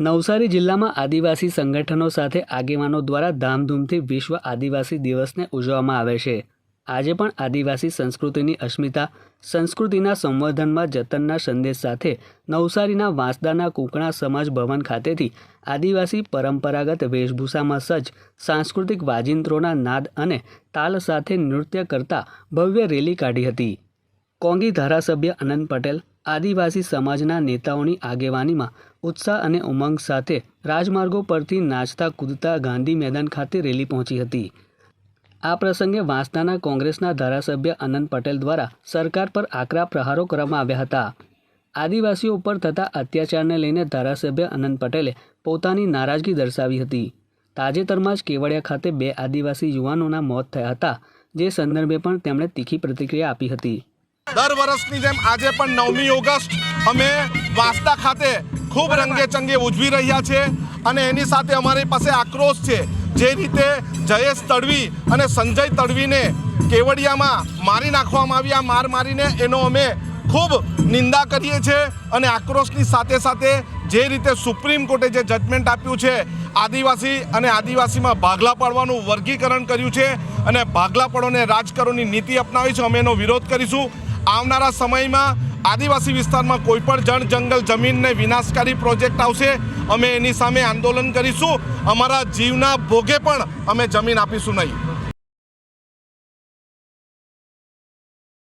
નવસારી જિલ્લામાં આદિવાસી સંગઠનો સાથે આગેવાનો દ્વારા ધામધૂમથી વિશ્વ આદિવાસી દિવસને ઉજવવામાં આવે છે. આજે પણ આદિવાસી સંસ્કૃતિની અસ્મિતા, સંસ્કૃતિના સંવર્ધનમાં જતનના સંદેશ સાથે નવસારીના વાંસદાના કુંકણા સમાજ ભવન ખાતેથી આદિવાસી પરંપરાગત વેશભૂષામાં સજ્જ, સાંસ્કૃતિક વાજિંત્રોના નાદ અને તાલ સાથે નૃત્ય કરતા ભવ્ય રેલી કાઢી હતી. કોંગી ધારાસભ્ય અનંત પટેલ આદિવાસી સમાજના નેતાઓની આગેવાનીમાં ઉત્સાહ અને ઉમંગ સાથે રાજમાર્ગો પરથી નાચતા, કૂદતા ગાંધી મેદાન ખાતે રેલી પહોંચી હતી. આ પ્રસંગે વાંસદાના કોંગ્રેસના ધારાસભ્ય અનંત પટેલ દ્વારા સરકાર પર આકરા પ્રહારો કરવામાં આવ્યા હતા. આદિવાસીઓ ઉપર થતા અત્યાચારને લઈને ધારાસભ્ય અનંત પટેલે પોતાની નારાજગી દર્શાવી હતી. તાજેતરમાં જ કેવડિયા ખાતે બે આદિવાસી યુવાનોના મોત થયા હતા, જે સંદર્ભે પણ તેમણે તીખી પ્રતિક્રિયા આપી હતી. દર વર્ષની જેમ આજે પણ નવમી ઓગસ્ટ અમે વાસ્તા ખાતે ખૂબ રંગે ચંગે ઉજવી રહ્યા છે અને એની સાથે અમારી પાસે આક્રોશ છે. જે રીતે જયેશ તડવી અને સંજય તડવીને કેવડિયામાં મારી નાખવામાં આવ્યા માર મારીને એનો અમે ખૂબ નિંદા કરીએ છીએ અને આક્રોશની સાથે સાથે જે રીતે સુપ્રીમ કોર્ટે જે જજમેન્ટ આપ્યું છે આદિવાસી અને આદિવાસીમાં ભાગલા પાડવાનું વર્ગીકરણ કર્યું છે અને ભાગલા પડોને રાજકારોની નીતિ અપનાવી છે અમે એનો વિરોધ કરીશું. આવનારા સમયમાં આદિવાસી વિસ્તારમાં કોઈ પણ જણ જંગલ જમીનને વિનાશકારી પ્રોજેક્ટ આવશે, અમે એની સામે આંદોલન કરીશું. અમારા જીવના ભોગે પણ અમે જમીન આપીશું નહીં.